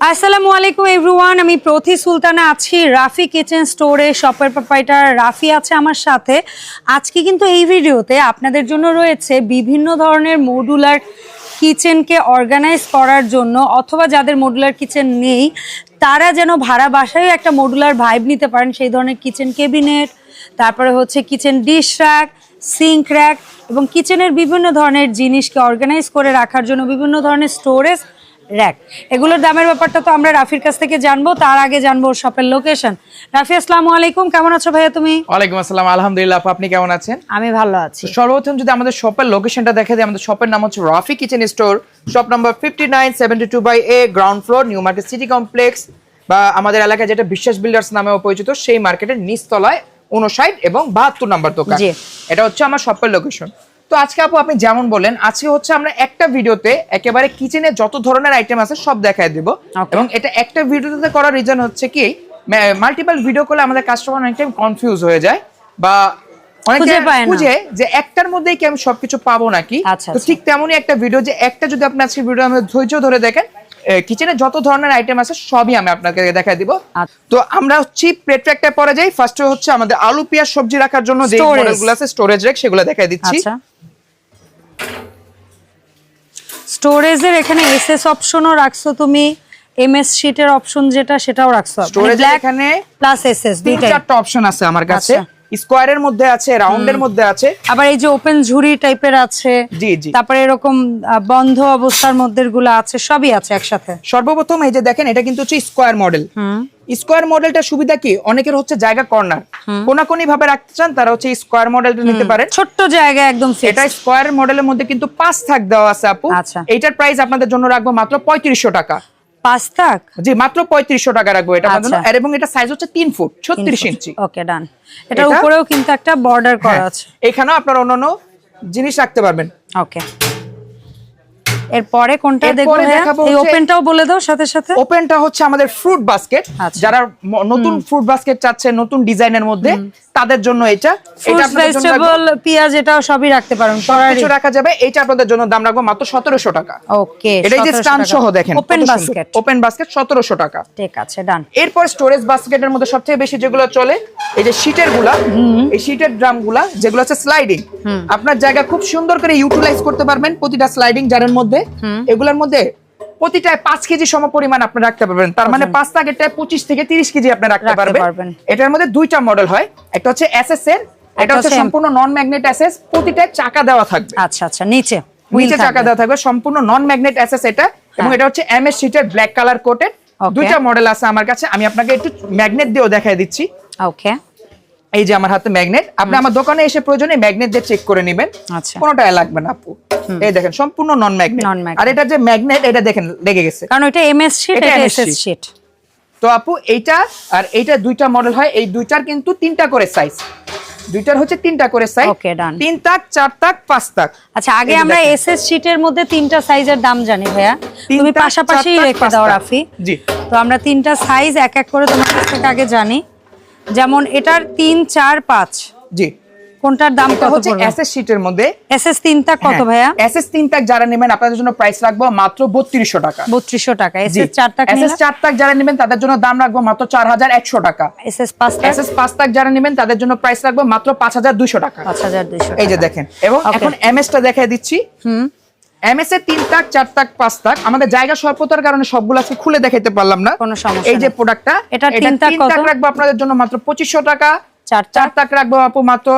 আসসালামু আলাইকুম এভরিওয়ান আমি প্রথি সুলতানা আছি রাফি কিচেন স্টোরে শপের প্রোপাইটার রাফি আছে আমার সাথে। আজকে কিন্তু এই ভিডিওতে আপনাদের জন্য রয়েছে বিভিন্ন ধরনের মডুলার কিচেনকে অর্গানাইজ করার জন্য অথবা যাদের মডুলার কিচেন নেই, তারা যেন ভাড়া বাসায় একটা মডুলার ভাইব নিতে পারেন। সেই ধরনের কিচেন ক্যাবিনেট তারপরে হচ্ছে kitchen dish rack sink rack এবং কিচেনের বিভিন্ন ধরনের জিনিসকে অর্গানাইজ করে রাখার জন্য বিভিন্ন ধরনের স্টোরেজ র্যাক এগুলোর দামের ব্যাপারটা তো আমরা রাফির কাছ থেকে জানব তার আগে জানব শপের লোকেশন রাফি আসসালামু আলাইকুম কেমন আছো ভাইয়া তুমি? ওয়ালাইকুম আসসালাম আলহামদুলিল্লাহ আপনি কেমন আছেন? আমি ভালো আছি। সর্বপ্রথম যদি আমাদের শপের লোকেশনটা দেখে দিই আমাদের শপের নাম হচ্ছে Rafi kitchen store shop number fifty nine seventy two by A ground floor new market city complex বা আমাদের এলাকায় যেটা বিশ্বাস বিল্ডার্স নামেও পরিচিত সেই মার্কেটের নিচতলায় উনষাট এবং বাহাত্তর নাম্বার দোকান। এটা হচ্ছে আমার শপের লোকেশন তো আজকে আপু আপনি যেমন বলেন আজকে হচ্ছে আমরা একটা ভিডিওতে একেবারে কিচেনে যত ধরনের আইটেম আছে সব দেখায় দিব. এবং এটা একটা ভিডিওতে করার রিজন হচ্ছে কি মাল্টিপল ভিডিও করলে আমাদের কাস্টমার অনেক টাইম কনফিউজ হয়ে যায় বা খুঁজে পায় না। খুঁজে যে একটার মধ্যেই কি আমি সবকিছু পাবো নাকি আচ্ছা, তো আচ্ছা। ঠিক তেমনই একটা ভিডিও যে একটা যদি আপনি আজকে ভিডিও আমাদের ধৈর্য ধরে দেখেন কিচেনে যত ধরনের আইটেম আছে সবই আমি আপনাকে দেখাই দিব আচ্ছা। তো আমরা হচ্ছে প্লেট পরে যাই ফার্স্টে হচ্ছে আমাদের আলু পেঁয়াজ সবজি রাখার জন্য যে। মডেলগুলো আছে স্টোরেজ রেক সেগুলো দেখাই দিচ্ছি স্টোরেজের এখানে এসএস অপশনও রাখছো তুমি এমএস শিটের অপশন যেটা সেটাও রাখছো। স্টোরেজ এখানে প্লাস এসএস এস দুইটাই। চারটা অপশন আছে আমার কাছে। আচ্ছা। স্কোয়ারের মধ্যে আছে রাউন্ডের মধ্যে আছে। আবার এই যে ওপেন ঝুড়ি টাইপের আছে জি জি। তারপরে এরকম বন্ধ অবস্থার মধ্যে গুলো আছে সবই আছে একসাথে। সর্বপ্রথম এই যে দেখেন এটা কিন্তু হচ্ছে স্কোয়ার মডেল। স্কোয়ার মডেলটা সুবিধা কি? অনেকের হচ্ছে জায়গা কর্নার। কোনাকুনি ভাবে রাখতে চান তারা হচ্ছে স্কোয়ার মডেলটা নিতে পারেন। ছোট্ট জায়গা একদম। এটা স্কোয়ার মডেলের মধ্যে কিন্তু পাঁচ থাক দেওয়া আছে আপু। আচ্ছা। এইটার প্রাইস আপনাদের জন্য রাখব মাত্র পঁয়ত্রিশশো টাকা। পাঁচ তাক? জি মাত্র পঁয়ত্রিশশো টাকা রাখব এটা। আচ্ছা। আর এবং এটা সাইজ হচ্ছে তিন ফুট ছত্রিশ ইঞ্চি। ওকে ডান এটার উপরেও কিন্তু একটা বর্ডার করা হ্যাঁ, আছে। এখানেও আপনারা অন্যান্য জিনিস রাখতে পারবেন। ওকে এরপরে কোনটা দেখব এই ওপেনটাও বলে দাও সাথে সাথে। ওপেনটা হচ্ছে আমাদের ফ্রুট বাস্কেট আচ্ছা। যারা নতুন ফ্রুট বাস্কেট চাচ্ছে নতুন ডিজাইনের মধ্যে তাদের জন্য এটা। এটা ভেজিটেবল পেঁয়াজ এটাও সবই রাখতে পারেন। কিছু রাখা যাবে। এইটা আপনাদের জন্য দাম রাখব মাত্র সতেরোশো টাকা। ওকে এটা যে স্টান সহ দেখেন ওপেন বাস্কেট ওপেন বাস্কেট সতেরোশো টাকা। ঠিক আছে ডান এরপর স্টোরেজ বাস্কেটের মধ্যে সবথেকে বেশি যেগুলো চলে এই যে শীটেরগুলা এই শীটের ড্রামগুলা যেগুলো হচ্ছে স্লাইডিং আপনার জায়গা খুব সুন্দর করে ইউটিলাইজ করতে পারবেন প্রতিটা স্লাইডিং জারের মধ্যে। এগুলোর মধ্যে প্রতিটায় পাঁচ কেজি সম পরিমাণ আপনি রাখতে পারবেন। তার মানে পাঁচ প্যাকেটটায় পঁচিশ থেকে তিরিশ কেজি আপনি রাখতে পারবেন। এটার মধ্যে দুইটা মডেল হয়। একটা হচ্ছে এসএস এর এটা হচ্ছে সম্পূর্ণ নন ম্যাগনেট এসএস প্রতিটায় চাকা দেওয়া থাকবে। আচ্ছা আচ্ছা নিচে নিচে চাকা দেওয়া থাকবে সম্পূর্ণ নন ম্যাগনেট অ্যাসেস এটা। এবং হ্যাঁ। এটা হচ্ছে এমএস শিটের ব্ল্যাক কালার কোটেড দুইটা মডেল আছে আমার কাছে। আমি আপনাকে একটু ম্যাগনেট দিয়েও দেখাই দিচ্ছি। ওকে এই যে আমার হাতে ম্যাগনেট আপনি আমার দোকানে এসে প্রয়োজনে ম্যাগনেট দিয়ে চেক করে নেবেন। আচ্ছা। কোনোটা লাগবে না আপু। এই দেখেন সম্পূর্ণ নন ম্যাগনেট আর এটা যে ম্যাগনেট এটা দেখেন লেগে গেছে। কারণ এটা এমএস শিট এটা এসএস। শিট তো আপু এইটা আর এইটা দুইটা মডেল হয়। এই দুইটার কিন্তু তিনটা করে সাইজ দুইটার হচ্ছে তিনটা করে সাইজ ওকে ডান তিন তাক চার তাক পাঁচ তাক। আচ্ছা আগে আমরা এসএস শিটের মধ্যে তিনটা সাইজের দাম জানি ভাইয়া। তুমি পাশাপাশি রেখে দাও রাফি। জি। তো আমরা তিনটা সাইজ এক এক করে তোমার কাছ থেকে আগে জানি। যেমন এটার তিন চার পাঁচ। জি। কোনটার দাম কত হচ্ছে এসএস শিটের মধ্যে। এসএস তিনটা কত হ্যাঁ, ভাইয়া? এসএস তিন তাক যারা নেবেন আপনাদের জন্য প্রাইস রাখব মাত্র বত্রিশশো টাকা। বত্রিশশো টাকা। এসএস চার টাকা এসএস চার তাক যারা নেবেন তাদের জন্য দাম রাখব মাত্র চার হাজার একশো টাকা। এসএস পাঁচ টাকা এসএস পাঁচ তাক যারা নেবেন তাদের জন্য প্রাইস রাখব মাত্র পাঁচ হাজার দুশো টাকা। পাঁচ হাজার দুইশো এই যে দেখেন। এবং. এখন এমএস টা দেখাই দিচ্ছি। হুম। এমএস এর তিন তাক চার তাক পাঁচ তাক। আমাদের জায়গা স্বল্পতার কারণে সবগুলো আজকে খুলে দেখাইতে পারলাম না। কোনো সমস্যা এই যে। প্রোডাক্টটা এটা তিন তাক তাক রাখব আপনাদের জন্য মাত্র পঁচিশশো টাকা। চার চার তাক রাখব আপু মাত্র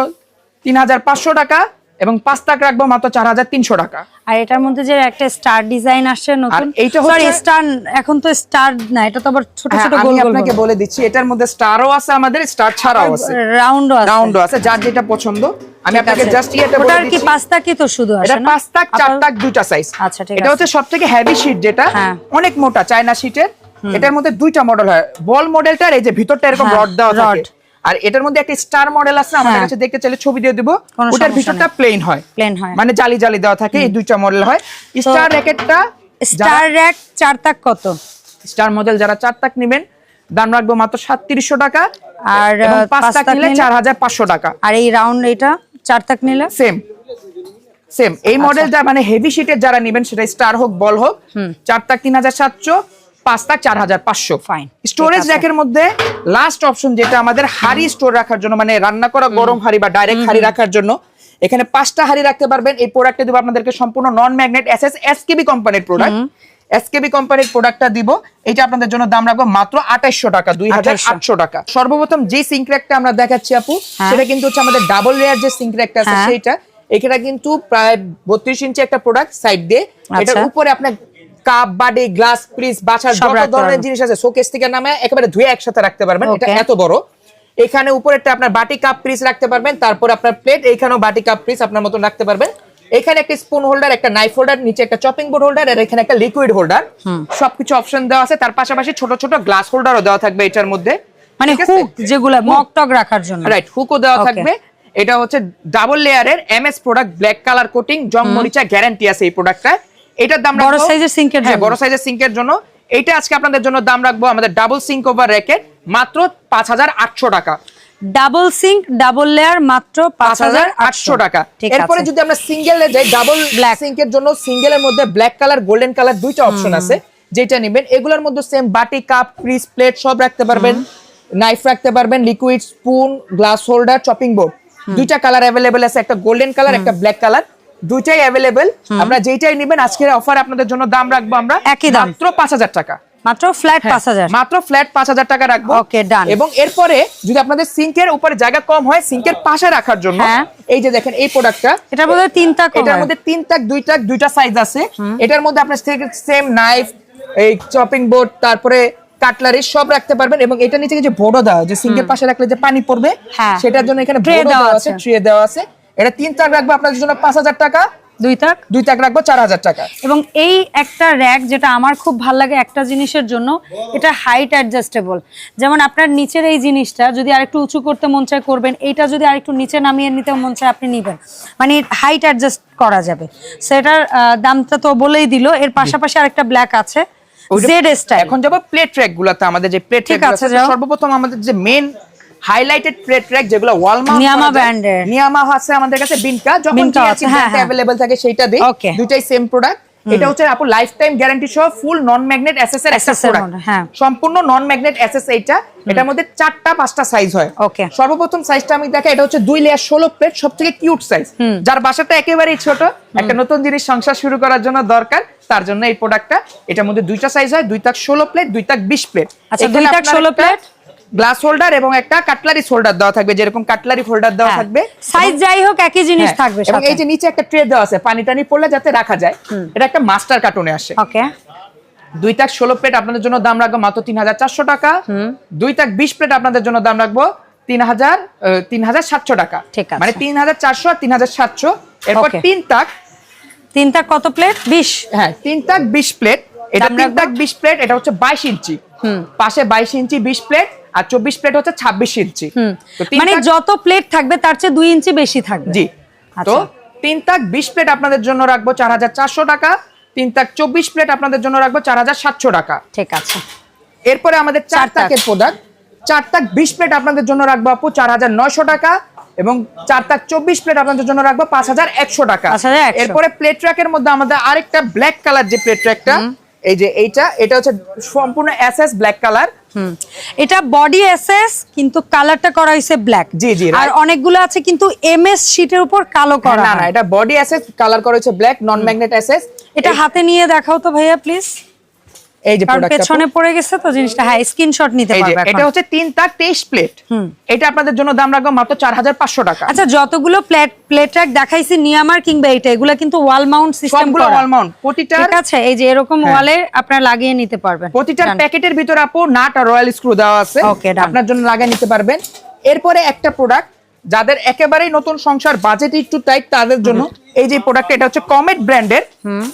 তিন হাজার পাঁচশো টাকা। এবং পাঁচ তাক রাখব মাত্র চার হাজার তিনশো টাকা। আর এটার মধ্যে যে একটা স্টার ডিজাইন আসছে নতুন এইটা সরি স্টার এখন তো স্টার না এটা তো আবার ছোট হ্যাঁ, ছোট গোল গোল আপনাকে বলে দিচ্ছি এটার মধ্যে স্টারও আছে আমাদের স্টার ছাড়াও আছে। রাউন্ডও আছে। রাউন্ডও আছে যার যেটা পছন্দ। আমি আপনাকে জাস্ট ইয়েটা বলে ওটার কি দিচ্ছি। পাঁচ তাকই তো শুধু এটা আসে না? পাঁচ তাক চার তাক দুইটা সাইজ আচ্ছা, ঠিক এটা আছে। হচ্ছে সবথেকে হেভি শীট যেটা। হ্যাঁ। অনেক মোটা চায়না শীটের এটার মধ্যে দুইটা মডেল হয়। বল মডেলটার এই যে ভিতরটা এরকম হ্যাঁ, রড দেওয়া থাকে। আর এটার মধ্যে একটা স্টার মডেল আছে আমাদের হ্যাঁ। কাছে দেখতে চাইলে ছবি দিয়ে দিব। ওটার ভিতরটা প্লেন হয়। প্লেন হয়। মানে জালি জালি দেওয়া থাকে এই দুইটা মডেল হয়। স্টার র্যাকেটটা স্টার র্যাক চার তাক কত? স্টার মডেল যারা চার তাক নেবেন দাম রাখব মাত্র সাতত্রিশশো টাকা আর, পাঁচ তাক নিলে নিলে? চার হাজার পাঁচশো টাকা। আর এই রাউন্ড এটা চার তাক নিলে? সেম সেম এই মডেলটা মানে হেভি শিটের যারা নেবেন সেটা স্টার হোক বল হোক চার তাক তিন হাজার সাতশো পাঁচ তাক চার হাজার পাঁচশো. স্টোরেজ র্যাকের মধ্যে লাস্ট অপশন যেটা আমাদের হাড়ি স্টোর রাখার জন্য মানে রান্না করা গরম হাড়ি বা ডাইরেক্ট হাড়ি রাখার জন্য এখানে পাঁচটা হাড়ি রাখতে পারবেন। এই প্রোডাক্টটা দিব আপনাদেরকে সম্পূর্ণ non magnet S S SKB কোম্পানির প্রোডাক্ট এসকেবি কোম্পানির প্রোডাক্টটা দিব। এটা আপনাদের জন্য দাম রাখব মাত্র আঠাইশশো টাকা দুই হাজার 2800 আটশো টাকা। সর্বপ্রথম যে সিঙ্ক র্যাকটা আমরা দেখাচ্ছি আপু হ্যাঁ। সেটা কিন্তু হচ্ছে আমাদের ডাবল লেয়ার যে সিঙ্ক র্যাকটা আছে হ্যাঁ। সেইটা। এখানে কিন্তু প্রায় বত্রিশ ইঞ্চি একটা প্রোডাক্ট সাইড দিয়ে। এটার আচ্ছা। উপরে আপনার কাপ বাডি গ্লাস ফ্রিজ বাসার সব যত ধরনের জিনিস আছে শোকেস থেকে নামে একেবারে ধুয়ে একসাথে রাখতে পারবেন। এটা এত বড়। এখানে উপরেরটা আপনার বাটি কাপ ফ্রিজ রাখতে পারবেন। তারপর আপনার প্লেট এখানেও বাটি কাপ ফ্রিজ আপনার মতন রাখতে পারবেন। এখানে একটা স্পুন হোল্ডার একটা নাইফ হোল্ডার নিচে একটা চপিং বোর্ড হোল্ডার আর এখানে একটা লিকুইড হোল্ডার সবকিছু অপশন দেওয়া আছে। তার পাশাপাশি ছোট ছোট গ্লাস হোল্ডারও দেওয়া থাকবে এটার মধ্যে। মানে? হুক যেগুলো মক টক রাখার জন্য। রাইট হুকও দেওয়া থাকবে। এটা হচ্ছে ডাবল লেয়ারের MS product black colour coating জং মরিচা গ্যারান্টি আছে এই প্রোডাক্টটা এটার দাম বড় সাইজের সিঙ্কের হ্যাঁ জন্য। বড় সাইজের সিঙ্কের জন্য। এটা আজকে আপনাদের জন্য দাম রাখব আমাদের ডাবল সিঙ্ক ওভার র্যাকেট মাত্র পাঁচ হাজার আটশো টাকা। ডাবল সিঙ্ক ডাবল লেয়ার মাত্র পাঁচ হাজার আটশো টাকা। এরপরে যদি আমরা সিঙ্গেলে যাই ডাবল Black. সিঙ্কের জন্য সিঙ্গেলের মধ্যে ব্ল্যাক কালার গোল্ডেন কালার দুইটা অপশন আছে যেটা নেবেন। এগুলোর মধ্যে সেম বাটি কাপ ফ্রিজ প্লেট সব রাখতে পারবেন। নাইফ রাখতে পারবেন liquid spoon glass holder chopping board দুইটা কালার অ্যাভেলেবেল আছে একটা গোল্ডেন কালার একটা ব্ল্যাক কালার দুইটাই অ্যাভেলেবেল আমরা যেটাই নেবেন আজকের অফার আপনাদের জন্য দাম রাখব আমরা। একই দাম। মাত্র পাঁচ হাজার টাকা। মাত্র ফ্ল্যাট পাঁচ হাজার। মাত্র ফ্ল্যাট পাঁচ হাজার টাকা রাখব. এবং এরপরে যদি আপনাদের সিঙ্কের উপরে জায়গা কম হয় সিঙ্কের পাশে রাখার জন্য হ্যাঁ। এই যে দেখেন এই প্রোডাক্টটা এটার মধ্যে তিনটা এটার মধ্যে তিন তাক দুই তাক দুইটা সাইজ আছে। এটার মধ্যে আপনার সেম নাইফ এই চপিং বোর্ড তারপরে কাটলারি সব রাখতে পারবেন এবং এটা নিচে যে বোর্ডও দেওয়া যে সিঙ্কের পাশে রাখলে যে পানি পড়বে হ্যাঁ। সেটার জন্য এখানে Tray দেওয়া আছে। ট্রে দেওয়া আছে। এটা তিন তাক রাখব আপনাদের জন্য পাঁচ হাজার টাকা। দুই তাক? দুই তাক রাখব চার হাজার টাকা। এবং এই একটা র্যাক যেটা আমার খুব ভালো লাগে একটা জিনিসের জন্য এটা হাইট অ্যাডজাস্টেবল যেমন আপনার নিচের এই জিনিসটা যদি আরেকটু উঁচু করতে মন চায় করবেন এইটা যদি আরেকটু নিচে নামিয়ে নিতে মন চায় আপনি নেবেন। মানে হাইট অ্যাডজাস্ট করা যাবে। সেটার দামটা তো বলেই দিল এর পাশাপাশি আরেকটা ব্ল্যাক আছে জেড স্টাইল এখন যাব প্লেট ট্র্যাক গুলাতে আমাদের যে প্লেট ঠিক ট্র্যাক আছে, সর্বপ্রথম আমাদের যে মেন হাইলাইটেড প্লেট ট্র্যাক যেগুলো Niyama brand এর। নিয়ামা আছে আমাদের কাছে বিনকা যখন যে আছে, হ্যাঁ, হ্যাঁ। থাকে দিই। Okay. দুইটাই সেম প্রোডাক্ট এটা হচ্ছে আপু লাইফ টাইম গ্যারান্টি সহ ফুল নন ম্যাগনেট এসএস এর হ্যাঁ। সম্পূর্ণ নন ম্যাগনেট এসএস এইটা। এটার মধ্যে চারটা পাঁচটা সাইজ হয়। Okay. সর্বপ্রথম সাইজটা আমি দেখা এটা হচ্ছে দুই লেয়ার ষোলো প্লেট সব থেকে কিউট সাইজ যার বাসাটা একেবারেই ছোট। একটা নতুন জিনিস সংসার শুরু করার জন্য দরকার। তার জন্য এই প্রোডাক্টটা এটার মধ্যে দুইটা সাইজ হয় দুই তাক ষোলো প্লেট দুই তাক বিশ প্লেট আচ্ছা, দুই তাক 16 plate? গ্লাস হোল্ডার এবং একটা কাটলারি হোল্ডার দেওয়া থাকবে যেরকম কাটলারি হোল্ডার দেওয়া থাকবে। সাইজ হ্যাঁ। যাই হোক একই জিনিস হ্যাঁ, থাকবে এবং এই যে নিচে একটা ট্রে দেওয়া আছে পানি টানি পড়লে যাতে রাখা যায় এটা একটা মাস্টার কার্টুনে আসে। ওকে দুই তাক ষোলো প্লেট আপনাদের জন্য দাম রাখব মাত্র তিন হাজার চারশো টাকা। দুই তাক বিশ প্লেট আপনাদের জন্য দাম রাখব তিন হাজার তিন হাজার সাতশো টাকা। ঠিক আছে। মানে তিন হাজার চারশো আর তিন হাজার সাতশো এরপর তিন তাক। তিন তাক কত প্লেট বিশ। হ্যাঁ তিন তাক বিশ প্লেট এটা তিন তাক বিশ প্লেট এটা হচ্ছে বাইশ ইঞ্চি। পাশে বাইশ ইঞ্চি বিশ প্লেট আর চব্বিশ প্লেট হচ্ছে ছাব্বিশ ইঞ্চি। মানে যত প্লেট থাকবে তার চেয়ে দুই ইঞ্চি বেশি থাকবে। জি। তো আচ্ছা। তিন তাক বিশ প্লেট আপনাদের জন্য রাখব চার হাজার চারশো টাকা। তিন তাক চব্বিশ প্লেট আপনাদের জন্য রাখব চার হাজার সাতশো টাকা। ঠিক আছে। এরপরে আমাদের চার তাকের প্রোডাক্ট চার তাক বিশ প্লেট আপনাদের জন্য রাখব আপু চার হাজার নয়শো টাকা এবং চার তাক চব্বিশ প্লেট আপনাদের জন্য রাখব পাঁচ হাজার একশো টাকা। এরপরে প্লেট ট্র্যাকের মধ্যে আমাদের আরেকটা ব্ল্যাক কালার যে প্লেট ট্র্যাকটা এই যে এইটা এটা হচ্ছে সম্পূর্ণ এস এস ব্ল্যাক কালার হুম। এটা বডি এসএস কিন্তু কালারটা করা হয়েছে ব্ল্যাক জি, জি, আর অনেকগুলো আছে কিন্তু এমএস শীটের উপর কালো করা না না এটা বডি এসএস কালার করা হয়েছে ব্ল্যাক নন ম্যাগনেট এসএস এটা হাতে নিয়ে দেখাও তো ভাইয়া প্লিজ এই যে পেছনে পড়ে গেছে তো জিনিসটা। হ্যাঁ স্ক্রিনশট নিতে পারবে এটা হচ্ছে তিন তাক তেইশ প্লেট এটা আপনাদের জন্য দাম রাখব মাত্র চার হাজার পাঁচশো টাকা। আচ্ছা যতগুলো প্লেট প্লেট র্যাক দেখাইছি নিয়ামার কিংবা এটা এগুলো কিন্তু ওয়াল মাউন্ট সিস্টেম সবগুলো ওয়াল মাউন্ট প্রতিটার ঠিক আছে? এই যে এরকম হ্যাঁ। ওয়ালে আপনারা লাগিয়ে নিতে পারবেন। Done. প্যাকেটের ভিতরে আপু নাট আর রয়্যাল স্ক্রু দেওয়া আছে। আপনার জন্য লাগিয়ে নিতে পারবেন। এরপরে একটা প্রোডাক্ট যাদের একেবারেই নতুন সংসার বাজেট একটু টাইট তাদের জন্য। এই যে প্রোডাক্ট এটা হচ্ছে কমেট ব্র্যান্ডের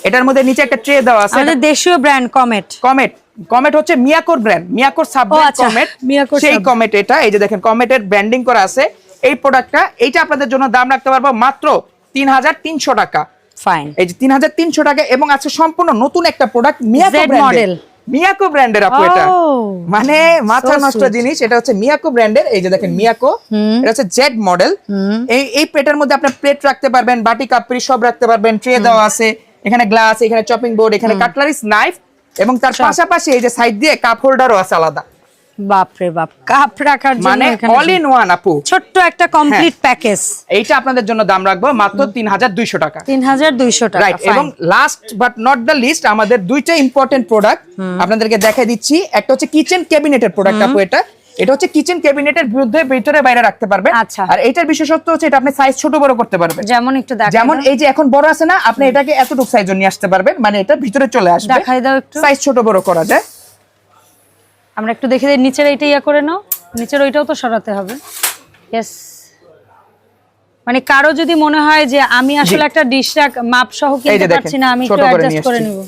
এটার মধ্যে নিচে একটা ট্রে দেওয়া আছে। আমাদের দেশীয় ব্র্যান্ড কমেট কমেট কমেট হচ্ছে মিয়াকোর ব্র্যান্ড মিয়াকোর সাব কমেট মিয়াকোর সেই কমেট এটা। এই যে দেখেন কমেটের ব্র্যান্ডিং করা আছে। এই প্রোডাক্টটা এইটা আপনাদের জন্য দাম রাখতে পারব মাত্র তিন হাজার তিনশো টাকা। ফাইন এই যে তিন হাজার তিনশো টাকা এবং আছে সম্পূর্ণ নতুন একটা প্রোডাক্ট মিয়াকো model. মিয়াকো ব্র্যান্ডের আপু এটা। মানে মাথা নষ্ট জিনিস এটা হচ্ছে মিয়াকো ব্র্যান্ডের এই যে দেখেন মিয়াকো এটা হচ্ছে জেড মডেল এই এই প্লেটের মধ্যে আপনি প্লেট রাখতে পারবেন বাটি কাপড়ি সব রাখতে পারবেন ট্রে দেওয়া আছে এখানে গ্লাস এখানে চপিং বোর্ড এখানে কাটলারিস নাইফ এবং তার পাশাপাশি এই যে সাইড দিয়ে কাপ হোল্ডারও আছে আলাদা। বাপরে বাপ কাপ রাখার জন্য মানে অল ইন ওয়ান আপু। ছোট্ট একটা কমপ্লিট প্যাকেজ এইটা আপনাদের জন্য দাম রাখব মাত্র তিন হাজার দুইশো টাকা। তিন হাজার দুইশো টাকা রাইট এবং last but not the least আমাদের দুইটা ইম্পর্টেন্ট প্রোডাক্ট আপনাদেরকে দেখাই দিচ্ছি। একটা হচ্ছে কিচেন ক্যাবিনেটের প্রোডাক্ট আপু এটা। এটা হচ্ছে কিচেন ক্যাবিনেটের বিরুদ্ধে ভিতরে বাইরে রাখতে পারবেন। আচ্ছা। আর এটার বিশেষত্ব হচ্ছে এটা আপনি সাইজ ছোট বড় করতে পারবেন। যেমন একটু যেমন এই যে এখন বড় আছে না আপনি এটাকে এতটুকু সাইজ নিয়ে আসতে পারবেন। মানে এটা ভিতরে চলে আসবে। দেখাই দাও একটু। সাইজ ছোট বড় করা যায়। আমরা একটু দেখে দিই নিচের এইটা ইয়া করে নাও। নিচের ওইটাও তো সরাতে হবে। ইয়েস মানে কারও যদি মনে হয় যে আমি আসলে একটা ডিশ রাখ মাপ সহ কিনতে পারছি না আমি একটু অ্যাডজাস্ট করে। নিব।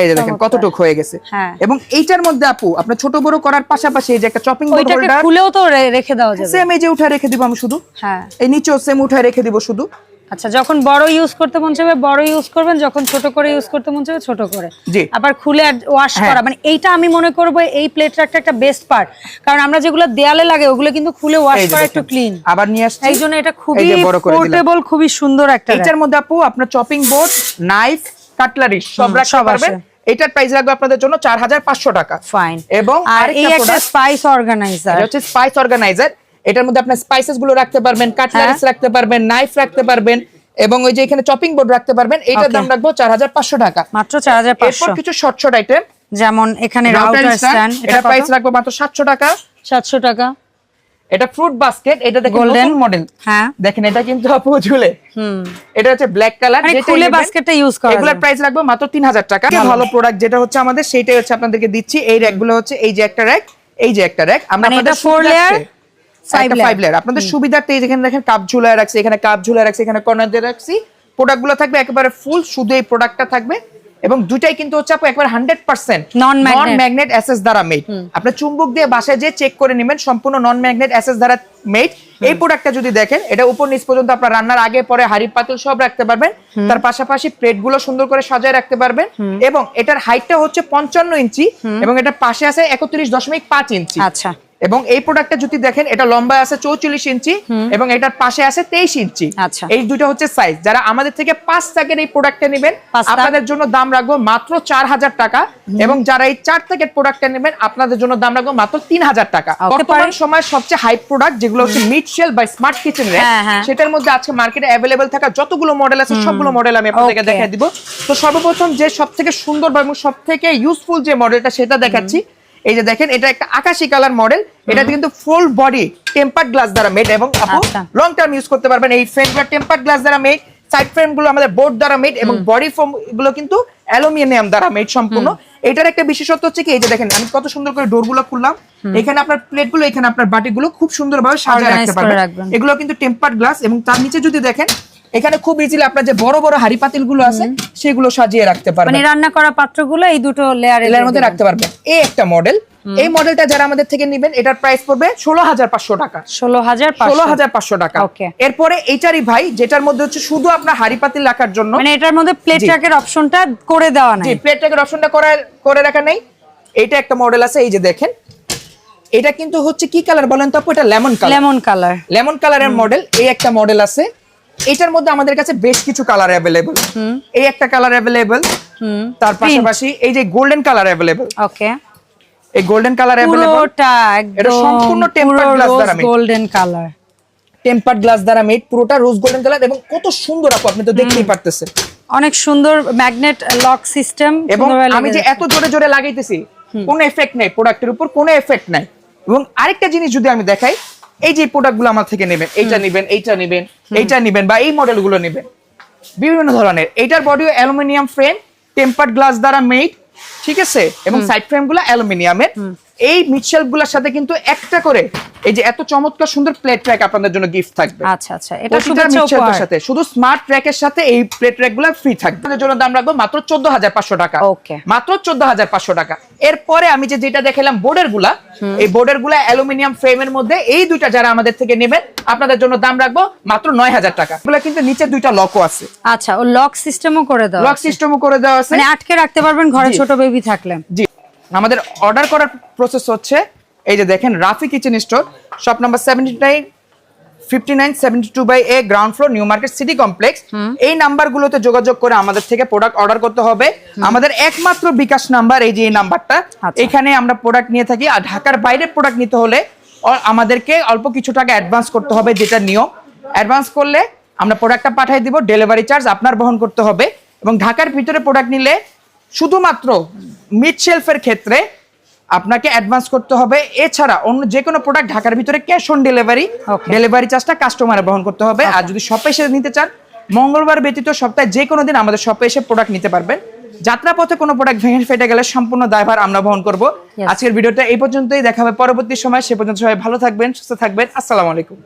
এই যে দেখেন চমৎকার। কতটুকু হয়ে গেছে। হ্যাঁ। এবং এইটার মধ্যে আপু আপনার ছোট বড় করার পাশাপাশি এই যে একটা চপিং বোর্ড হোল্ডার খুলেও তো রেখে দেওয়া যাবে। সেম এই যে উঠে রেখে দিব আমি শুধু। হ্যাঁ। এই নিচেও সেম উঠে রেখে দিব শুধু। আচ্ছা যখন বড় ইউজ করতে মন চাইবে বড় ইউজ করবেন যখন ছোট করে ইউজ করতে মন চাইবে ছোট করে। জি। আবার খুলে ওয়াশ হ্যাঁ। করা মানে এইটা আমি মনে করব এই প্লেট রাখটা একটা বেস্ট পার্ট কারণ আমরা যেগুলো দেয়ালে লাগে ওগুলো কিন্তু খুলে ওয়াশ করা একটু ক্লিন আবার নিয়ে আসছি। এই জন্য এটা খুবই পোর্টেবল খুবই সুন্দর একটা এটার মধ্যে আপু আপনার চপিং বোর্ড নাইফ কাটলারি সব রাখতে পারবেন। এটার প্রাইস লাগবে আপনাদের জন্য চার হাজার পাঁচশো টাকা। ফাইন এবং আর এই একটা স্পাইস অর্গানাইজার এটা হচ্ছে স্পাইস অর্গানাইজার এটার মধ্যে আপনার স্পাইসেসগুলো রাখতে পারবেন কাটলারিস হ্যাঁ। রাখতে পারবেন নাইফ রাখতে পারবেন এবং ওই যে এখানে চপিং বোর্ড রাখতে পারবেন এটার দাম রাখব চার হাজার পাঁচশো টাকা। মাত্র চার হাজার এরপর পাঁচশো কিছু শর্ট শর্ট আইটেম যেমন এখানে রাউটার স্ট্যান্ড এটা প্রাইস রাখব মাত্র সাতশো টাকা। সাতশো টাকা। এটা ফ্রুট বাস্কেট এটা দেখেন? নতুন মডেল হ্যাঁ। দেখেন এটা কিন্তু আপু ঝুলে। হুম। এটা হচ্ছে ব্ল্যাক কালার মানে খুলে বাস্কেটটা ইউজ করা এগুলোর প্রাইস রাখব মাত্র তিন হাজার টাকা। ভালো প্রোডাক্ট যেটা হচ্ছে আমাদের সেটাই হচ্ছে আপনাদেরকে দিচ্ছি। এই র্যাকগুলো হচ্ছে এই যে একটা র্যাক এই যে একটা র্যাক আমরা মানে এটা আপনাদের four layer, five five layer আপনাদের দেখেন কাপ ঝুলায় রাখছি এখানে কাপ ঝুলায় রাখছি এখানে কর্নার দিয়ে রাখছি। থাকবে একেবারে ফুল শুধু এই প্রোডাক্টটা থাকবে। এবং দুটাই কিন্তু হচ্ছে আপু একবার hundred percent. Non magnet SS দ্বারা মেড আপনি চুম্বক দিয়ে বাসায় যে চেক করে নেবেন সম্পূর্ণ নন ম্যাগনেট অ্যাসেস দ্বারা মেড এই প্রোডাক্টটা যদি দেখেন এটা উপর নিচ পর্যন্ত আপনার রান্নার আগে পরে হাড়ি পাতিল সব রাখতে পারবেন। তার পাশাপাশি প্লেটগুলো সুন্দর করে সাজায় রাখতে পারবেন। এবং এটার হাইটটা হচ্ছে পঞ্চান্ন ইঞ্চি এবং এটা পাশে আছে একত্রিশ দশমিক পাঁচ ইঞ্চি। আচ্ছা। এবং এই প্রোডাক্টটা যদি দেখেন এটা লম্বা আছে চৌচল্লিশ ইঞ্চি এবং এটার পাশে আছে তেইশ ইঞ্চি। আচ্ছা। এই দুটো হচ্ছে সাইজ যারা আমাদের থেকে পাঁচ প্যাকেট এই প্রোডাক্টটা নেবেন আপনাদের জন্য দাম রাখব মাত্র চার হাজার টাকা এবং যারা এই চার প্যাকেট প্রোডাক্টটা নেবেন আপনাদের জন্য দাম রাখব মাত্র তিন হাজার টাকা। বর্তমান সময় সবচেয়ে হাই প্রোডাক্ট যেগুলো হচ্ছে মিড শেল বা স্মার্ট কিচেন হ্যাঁ, হ্যাঁ। সেটার মধ্যে আজকে মার্কেটে অ্যাভেলেবেল থাকা যতগুলো মডেল আছে সবগুলো মডেল আমি আপনাদেরকে. দেখাই দিব। তো সর্বপ্রথম যে সব থেকে সুন্দর বা এবং সব থেকে ইউজফুল যে মডেলটা সেটা দেখাচ্ছি। এই যে দেখেন এটা একটা আকাশি কালার মডেল এটা কিন্তু ফুল বডি টেম্পার্ড গ্লাস দ্বারা মেড এবং আপু। লং টার্ম ইউজ করতে পারবেন। এই ফ্রেমগুলো টেম্পার্ড গ্লাস দ্বারা মেড সাইড ফ্রেমগুলো আমাদের বোর্ড দ্বারা মেড এবং বডি ফোমগুলো কিন্তু অ্যালুমিনিয়াম দ্বারা মেড সম্পূর্ণ। এটার একটা বিশেষত্ব হচ্ছে কি এই যে দেখেন আমি কত সুন্দর করে ডোরগুলো খুললাম। এখানে আপনার প্লেটগুলো এখানে আপনার বাটি গুলো খুব সুন্দরভাবে সাজিয়ে রাখতে পারবেন। এগুলো কিন্তু টেম্পার্ড গ্লাস এবং তার নিচে যদি দেখেন এখানে খুব ইজিলি আপনার যে বড় বড় হাড়ি পাতিলগুলো আছে সেগুলো সাজিয়ে রাখতে পারবেন। মানে রান্না করা পাত্রগুলো এই দুটো লেয়ারে এর মধ্যে রাখতে পারবেন। এই একটা মডেল এই মডেলটা যারা আমাদের থেকে নেবেন এটার প্রাইস পড়বে ষোলো হাজার পাঁচশো টাকা। ষোলো হাজার ষোলো হাজার পাঁচশো টাকা. এরপরে এইটারই ভাই যেটার মধ্যে হচ্ছে শুধু আপনার হাড়ি পাতিল রাখার জন্য মানে এটার মধ্যে প্লেট জি। ট্র্যাকের অপশনটা করে দেওয়া নাই। প্লেট ট্যাগের অপশনটা করে করে রাখা নেই। এইটা একটা মডেল আছে এই যে দেখেন। এটা কিন্তু হচ্ছে কি কালার বলেন তো এটা lemon colour lemon colour lemon কালারের মডেল এই একটা মডেল আছে। এটার মধ্যে আমাদের কাছে বেশ কিছু কালার অ্যাভেলেবল এই একটা কালার অ্যাভেলেবল হুম। তার পাশাপাশি এই যে গোল্ডেন কালার অ্যাভেলেবল ওকে এই গোল্ডেন কালার অ্যাভেলেবল এটা সম্পূর্ণ tempered glass দ্বারা। গোল্ডেন কালার টেম্পার্ড গ্লাস দ্বারা মেড পুরোটা রোজ গোল্ডেন কালার এবং কত সুন্দর আপু আপনি তো দেখতেই পারতেছেন। অনেক সুন্দর ম্যাগনেট লক সিস্টেম এবং আমি যে এত জোরে জোরে লাগাইতেছি কোনো এফেক্ট নেই প্রোডাক্টের উপর কোনো এফেক্ট নাই। এবং আরেকটা জিনিস যদি আমি দেখাই এই যে প্রোডাক্টগুলো আমার থেকে নেবেন এইটা নেবেন এইটা নেবেন এইটা নেবেন বা এই মডেলগুলো নেবেন। বিভিন্ন ধরনের। এইটার বডিও অ্যালুমিনিয়াম ফ্রেম টেম্পার্ড গ্লাস দ্বারা মেড ঠিক আছে? এবং সাইড ফ্রেমগুলো অ্যালুমিনিয়ামের এই মিডশেলফগুলোর সাথে কিন্তু একটা করে এই যে এত চমৎকার সুন্দর প্লেট ট্র্যাক আপনাদের জন্য গিফট থাকবে। আচ্ছা আচ্ছা এটা এর সাথে শুধু স্মার্ট ট্র্যাকের সাথে এই প্লেট ট্র্যাকগুলো ফ্রি থাকবে। আপনাদের জন্য দাম রাখব মাত্র চোদ্দ হাজার পাঁচশো টাকা। Okay. মাত্র চোদ্দ হাজার পাঁচশো টাকা। এরপরে আমি যে যেটা দেখালাম বোর্ডেরগুলা এই বোর্ডেরগুলা অ্যালুমিনিয়াম ফ্রেমের মধ্যে এই দুইটা যারা আমাদের থেকে নেবেন আপনাদের জন্য দাম রাখব মাত্র নয় হাজার টাকা। এগুলো কিন্তু নিচে দুইটা লকও আছে। আচ্ছা ও লক সিস্টেমও করে দাও লক সিস্টেমও করে দেওয়া আছে। মানে আটকে রাখতে পারবেন ঘরে ছোট বেবি থাকলে। জি। আমাদের অর্ডার করার প্রসেস হচ্ছে এই যে দেখেন Rafi kitchen store shop number seventy nine fifty nine seventy two by A ground floor new market city complex এই নাম্বারগুলোতে যোগাযোগ করে আমাদের থেকে প্রোডাক্ট অর্ডার করতে হবে। আমাদের একমাত্র বিকাশ নাম্বার এই যে এই নাম্বারটা আচ্ছা। এখানে আমরা প্রোডাক্ট নিয়ে থাকি। আর ঢাকার বাইরে প্রোডাক্ট নিতে হলে আমাদেরকে অল্প কিছু টাকা অ্যাডভান্স করতে হবে যেটা নিয়ম। অ্যাডভান্স করলে আমরা প্রোডাক্টটা পাঠিয়ে দিব ডেলিভারি চার্জ আপনার বহন করতে হবে। এবং ঢাকার ভিতরে প্রোডাক্ট নিলে শুধুমাত্র মিড শেলফের ক্ষেত্রে আপনাকে অ্যাডভান্স করতে হবে। এছাড়া অন্য যে কোনো প্রোডাক্ট ঢাকার ভিতরে ক্যাশ অন ডেলিভারি ডেলিভারি চার্জটা কাস্টমারে বহন করতে হবে। আর যদি শপে এসে নিতে চান মঙ্গলবার ব্যতীত সপ্তাহে যে কোনো দিন আমাদের শপে এসে প্রোডাক্ট নিতে পারবেন। যাত্রাপথে কোনো প্রোডাক্ট ভেঙে ফেটে গেলে সম্পূর্ণ দায়ভার আমরা বহন করব। আজকের ভিডিওটা এই পর্যন্তই। দেখা হবে পরবর্তী সময়। সে পর্যন্ত সবাই ভালো থাকবেন সুস্থ থাকবেন। আসসালামু আলাইকুম।